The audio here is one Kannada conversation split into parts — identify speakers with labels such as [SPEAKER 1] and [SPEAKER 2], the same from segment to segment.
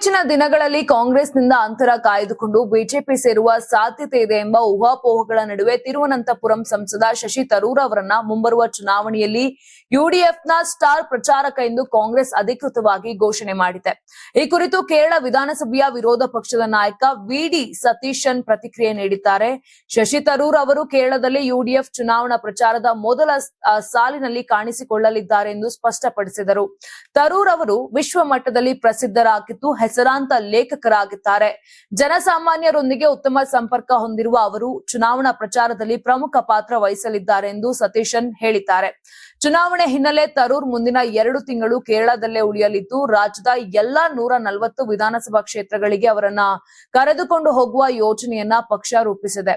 [SPEAKER 1] ಇತ್ತೀಚಿನ ದಿನಗಳಲ್ಲಿ ಕಾಂಗ್ರೆಸ್ನಿಂದ ಅಂತರ ಕಾಯ್ದುಕೊಂಡು ಬಿಜೆಪಿ ಸೇರುವ ಸಾಧ್ಯತೆ ಇದೆ ಎಂಬ ಊಹಾಪೋಹಗಳ ನಡುವೆ ತಿರುವನಂತಪುರಂ ಸಂಸದ ಶಶಿ ತರೂರ್ ಅವರನ್ನ ಮುಂಬರುವ ಚುನಾವಣೆಯಲ್ಲಿ ಯುಡಿಎಫ್ನ ಸ್ಟಾರ್ ಪ್ರಚಾರಕ ಎಂದು ಕಾಂಗ್ರೆಸ್ ಅಧಿಕೃತವಾಗಿ ಘೋಷಣೆ ಮಾಡಿದೆ. ಈ ಕುರಿತು ಕೇರಳ ವಿಧಾನಸಭೆಯ ವಿರೋಧ ಪಕ್ಷದ ನಾಯಕ ವಿಡಿ ಸತೀಶನ್ ಪ್ರತಿಕ್ರಿಯೆ ನೀಡಿದ್ದಾರೆ. ಶಶಿ ತರೂರ್ ಅವರು ಕೇರಳದಲ್ಲಿ ಯುಡಿಎಫ್ ಚುನಾವಣಾ ಪ್ರಚಾರದ ಮೊದಲ ಸಾಲಿನಲ್ಲಿ ಕಾಣಿಸಿಕೊಳ್ಳಲಿದ್ದಾರೆ ಎಂದು ಸ್ಪಷ್ಟಪಡಿಸಿದರು. ತರೂರ್ ಅವರು ವಿಶ್ವ ಮಟ್ಟದಲ್ಲಿ ಪ್ರಸಿದ್ಧರಾಗಿದ್ದು ಹೆಸರಾಂತ ಲೇಖಕರಾಗಿದ್ದಾರೆ. ಜನಸಾಮಾನ್ಯರೊಂದಿಗೆ ಉತ್ತಮ ಸಂಪರ್ಕ ಹೊಂದಿರುವ ಅವರು ಚುನಾವಣಾ ಪ್ರಚಾರದಲ್ಲಿ ಪ್ರಮುಖ ಪಾತ್ರ ವಹಿಸಲಿದ್ದಾರೆ ಎಂದು ಸತೀಶನ್ ಹೇಳಿದ್ದಾರೆ. ಚುನಾವಣೆ ಹಿನ್ನೆಲೆ ತರೂರ್ ಮುಂದಿನ ಎರಡು ತಿಂಗಳು ಕೇರಳದಲ್ಲೇ ಉಳಿಯಲಿದ್ದು, ರಾಜ್ಯದ ಎಲ್ಲಾ ನೂರ ನಲವತ್ತು ವಿಧಾನಸಭಾ ಕ್ಷೇತ್ರಗಳಿಗೆ ಅವರನ್ನ ಕರೆದುಕೊಂಡು ಹೋಗುವ ಯೋಜನೆಯನ್ನ ಪಕ್ಷ ರೂಪಿಸಿದೆ.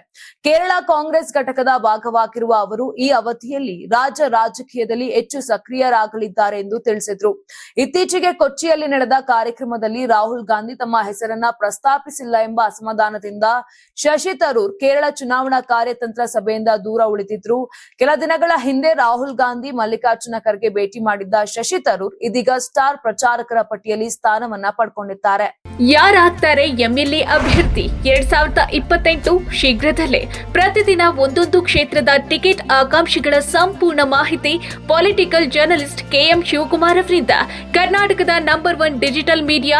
[SPEAKER 1] ಕೇರಳ ಕಾಂಗ್ರೆಸ್ ಘಟಕದ ಭಾಗವಾಗಿರುವ ಅವರು ಈ ಅವಧಿಯಲ್ಲಿ ರಾಜ್ಯ ರಾಜಕೀಯದಲ್ಲಿ ಹೆಚ್ಚು ಸಕ್ರಿಯರಾಗಲಿದ್ದಾರೆ ಎಂದು ತಿಳಿಸಿದ್ರು. ಇತ್ತೀಚೆಗೆ ಕೊಚ್ಚಿಯಲ್ಲಿ ನಡೆದ ಕಾರ್ಯಕ್ರಮದಲ್ಲಿ ಗಾಂಧಿ ತಮ್ಮ ಹೆಸರನ್ನ ಪ್ರಸ್ತಾಪಿಸಿಲ್ಲ ಎಂಬ ಅಸಮಾಧಾನದಿಂದ ಶಶಿ ತರೂರ್ ಕೇರಳ ಚುನಾವಣಾ ಕಾರ್ಯತಂತ್ರ ಸಭೆಯಿಂದ ದೂರ ಉಳಿತಿದ್ರು ಕೆಲ ದಿನಗಳ ಹಿಂದೆ ರಾಹುಲ್ ಗಾಂಧಿ ಮಲ್ಲಿಕಾರ್ಜುನ ಖರ್ಗೆ ಭೇಟಿ ಮಾಡಿದ್ದ ಶಶಿ ತರೂರ್ ಇದೀಗ ಸ್ಟಾರ್ ಪ್ರಚಾರಕರ ಪಟ್ಟಿಯಲ್ಲಿ ಸ್ಥಾನವನ್ನ ಪಡ್ಕೊಂಡಿದ್ದಾರೆ.
[SPEAKER 2] ಯಾರಾಗ್ತಾರೆ ಎಂಎಲ್ಎ ಅಭ್ಯರ್ಥಿ? ಎರಡ್ ಸಾವಿರದ ಇಪ್ಪತ್ತೆಂಟು ಶೀಘ್ರದಲ್ಲೇ ಪ್ರತಿದಿನ ಒಂದೊಂದು ಕ್ಷೇತ್ರದ ಟಿಕೆಟ್ ಆಕಾಂಕ್ಷಿಗಳ ಸಂಪೂರ್ಣ ಮಾಹಿತಿ ಪೊಲಿಟಿಕಲ್ ಜರ್ನಲಿಸ್ಟ್ ಕೆಎಂ ಶಿವಕುಮಾರ್ ಅವರಿಂದ. ಕರ್ನಾಟಕದ ನಂಬರ್ ಒನ್ ಡಿಜಿಟಲ್ ಮೀಡಿಯಾ